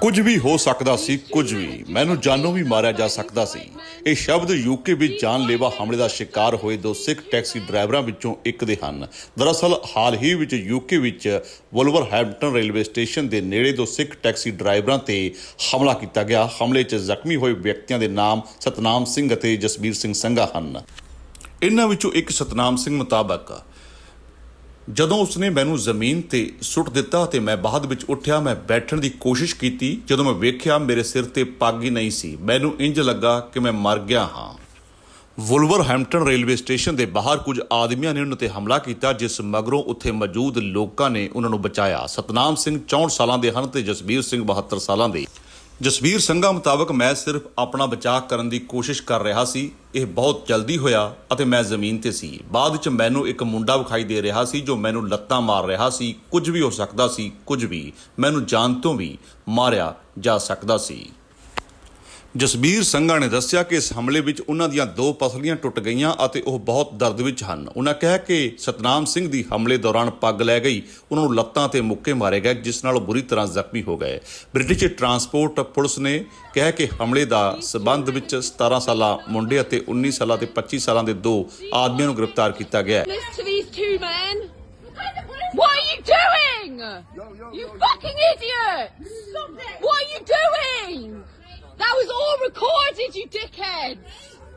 ਕੁਝ ਵੀ ਹੋ ਸਕਦਾ ਸੀ, ਕੁਝ ਵੀ। ਮੈਨੂੰ ਜਾਨੋਂ ਵੀ ਮਾਰਿਆ ਜਾ ਸਕਦਾ ਸੀ। ਇਹ ਸ਼ਬਦ ਯੂਕੇ ਵਿੱਚ ਜਾਨਲੇਵਾ ਹਮਲੇ ਦਾ ਸ਼ਿਕਾਰ ਹੋਏ ਦੋ ਸਿੱਖ ਟੈਕਸੀ ਡਰਾਈਵਰਾਂ ਵਿੱਚੋਂ ਇੱਕ ਦੇ ਹਨ। ਦਰਅਸਲ, ਹਾਲ ਹੀ ਵਿੱਚ ਯੂਕੇ ਵਿੱਚ ਵੁਲਵਰਹੈਂਪਟਨ ਰੇਲਵੇ ਸਟੇਸ਼ਨ ਦੇ ਨੇੜੇ ਦੋ ਸਿੱਖ ਟੈਕਸੀ ਡਰਾਈਵਰਾਂ ਤੇ ਹਮਲਾ ਕੀਤਾ ਗਿਆ। ਹਮਲੇ 'ਚ ਜ਼ਖਮੀ ਹੋਏ ਵਿਅਕਤੀਆਂ ਦੇ ਨਾਮ ਸਤਨਾਮ ਸਿੰਘ ਅਤੇ ਜਸਬੀਰ ਸਿੰਘ ਸੰਘਾ ਹਨ। ਇਹਨਾਂ ਵਿੱਚੋਂ ਇੱਕ ਸਤਨਾਮ ਸਿੰਘ ਮੁਤਾਬਕ ਜਦੋਂ ਉਸਨੇ ਮੈਨੂੰ ਜ਼ਮੀਨ ਤੇ ਸੁੱਟ ਦਿੱਤਾ ਤੇ ਮੈਂ ਬਾਅਦ ਵਿੱਚ ਉੱਠਿਆ, ਮੈਂ ਬੈਠਣ ਦੀ ਕੋਸ਼ਿਸ਼ ਕੀਤੀ, ਜਦੋਂ ਮੈਂ ਵੇਖਿਆ ਮੇਰੇ ਸਿਰ ਤੇ ਪੱਗ ਹੀ ਨਹੀਂ ਸੀ। ਮੈਨੂੰ ਇੰਜ ਲੱਗਾ ਕਿ ਮੈਂ ਮਰ ਗਿਆ ਹਾਂ। ਵੁਲਵਰਹੈਂਪਟਨ ਰੇਲਵੇ ਸਟੇਸ਼ਨ ਦੇ ਬਾਹਰ ਕੁਝ ਆਦਮੀਆਂ ਨੇ ਉਹਨਾਂ ਤੇ ਹਮਲਾ ਕੀਤਾ, ਜਿਸ ਮਗਰੋਂ ਉੱਥੇ ਮੌਜੂਦ ਲੋਕਾਂ ਨੇ ਉਹਨਾਂ ਨੂੰ ਬਚਾਇਆ। ਸਤਨਾਮ ਸਿੰਘ 64 ਸਾਲਾਂ ਦੇ ਹਨ ਤੇ ਜਸਬੀਰ ਸਿੰਘ 72 ਸਾਲਾਂ ਦੇ। ਜਸਵੀਰ ਸਿੰਘਾ ਮੁਤਾਬਕ ਮੈਂ ਸਿਰਫ ਆਪਣਾ ਬਚਾਅ ਕਰਨ ਦੀ ਕੋਸ਼ਿਸ਼ ਕਰ ਰਿਹਾ ਸੀ। ਇਹ ਬਹੁਤ ਜਲਦੀ ਹੋਇਆ ਅਤੇ ਮੈਂ ਜ਼ਮੀਨ ਤੇ ਸੀ। ਬਾਅਦ ਵਿੱਚ ਮੈਨੂੰ ਇੱਕ ਮੁੰਡਾ ਵਿਖਾਈ ਦੇ ਰਿਹਾ ਸੀ ਜੋ ਮੈਨੂੰ ਲੱਤਾਂ ਮਾਰ ਰਿਹਾ ਸੀ। ਕੁਝ ਵੀ ਹੋ ਸਕਦਾ ਸੀ, ਕੁਝ ਵੀ। ਮੈਨੂੰ ਜਾਨ ਤੋਂ ਵੀ ਮਾਰਿਆ ਜਾ ਸਕਦਾ ਸੀ। ਜਸਬੀਰ ਸੰਘਾ ਨੇ ਦੱਸਿਆ ਕਿ ਇਸ ਹਮਲੇ ਵਿੱਚ ਉਹਨਾਂ ਦੀਆਂ ਦੋ ਪਸਲੀਆਂ ਟੁੱਟ ਗਈਆਂ ਅਤੇ ਉਹ ਬਹੁਤ ਦਰਦ ਵਿੱਚ ਹਨ। ਉਹਨਾਂ ਕਿਹਾ ਕਿ ਸਤਨਾਮ ਸਿੰਘ ਦੀ ਹਮਲੇ ਦੌਰਾਨ ਪੱਗ ਲੈ ਗਈ। ਉਹਨਾਂ ਨੂੰ ਲੱਤਾਂ ਤੇ ਮੁੱਕੇ ਮਾਰੇ ਗਏ ਜਿਸ ਨਾਲ ਉਹ ਬੁਰੀ ਤਰ੍ਹਾਂ ਜ਼ਖਮੀ ਹੋ ਗਏ। ਬ੍ਰਿਟਿਸ਼ ਟਰਾਂਸਪੋਰਟ ਪੁਲਿਸ ਨੇ ਕਿਹਾ ਕਿ ਹਮਲੇ ਦਾ ਸਬੰਧ ਵਿੱਚ 17 ਸਾਲਾ ਮੁੰਡੇ ਅਤੇ 19 ਸਾਲਾਂ ਤੇ 25 ਸਾਲਾਂ ਦੇ ਦੋ ਆਦਮੀਆਂ ਨੂੰ ਗ੍ਰਿਫਤਾਰ ਕੀਤਾ ਗਿਆ ਹੈ. What are you doing? That was all recorded, you dickheads!